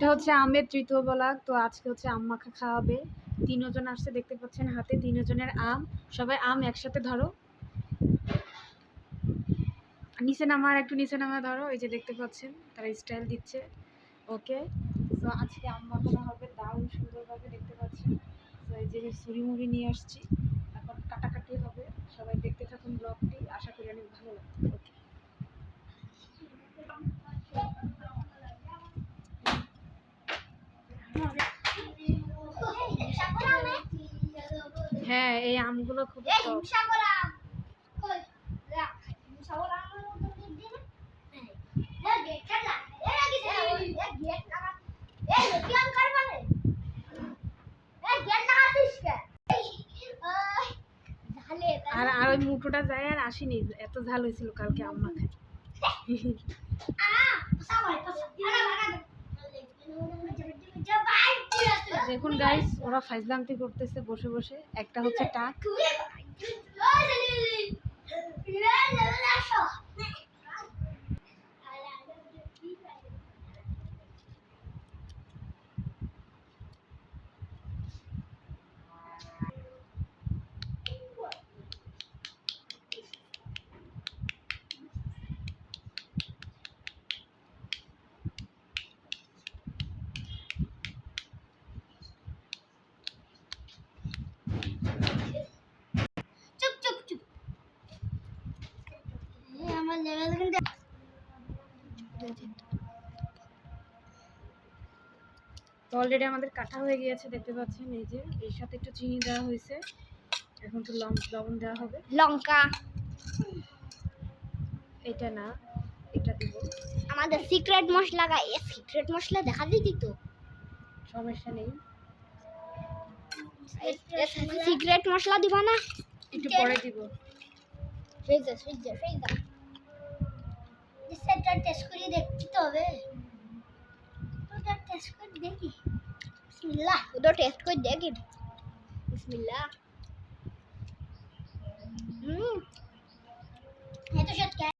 এটা হচ্ছে আমের তৃতীয় বলাক তো আজকে হচ্ছে আম মাখা খাওয়াবে। তিনজন আসছে, দেখতে পাচ্ছেন হাতে তিনজনের আম। সবাই আম একসাথে ধরো। নিচে নামার, একটু নিচে নামা ধরো, এই যে দেখতে পাচ্ছেন, তারা স্টাইল দিচ্ছে। ওকে তো আজকে আম মাখানো হবে দারুণ সুন্দরভাবে, দেখতে পাচ্ছেন। তো এই যে ছুরি মুড়ি নিয়ে আসছি। এখন কাটাকাটি হবে। সবাই দেখতে থাকুন ব্লগটি আশা হ্যাঁ এই আমগুলো খুব আর আর ওই মুঠোটা যায় আর আসেনি। এত ঝাল হয়েছিল কালকে আম মাখায় দেখুন গাইস ওরা ফাইজলামটি করতেছে বসে বসে একটা হচ্ছে টাক আমার লেভেল কিন্তু তো অলরেডি আমাদের কাটা হয়ে গিয়েছে দেখতে পাচ্ছেন এই যে এর সাথে একটু চিনি দেওয়া হয়েছে। এখন তো লবণ দেওয়া হবে। লঙ্কা। এটা না এটা দিব। আমাদের সিক্রেট মশলা গাই সিক্রেট মশলা দেখা দিতি তো? সমস্যা নেই। সিক্রেট মশলা দিব না? একটু পরে দিব। ফ্রিজে ফ্রিজে ফ্রিজে সেটা টেস্ট করে দেখতে তো হবে ওটা টেস্ট করে দেখি বিসমিল্লাহ ওটা টেস্ট করে দেখি বিসমিল্লাহ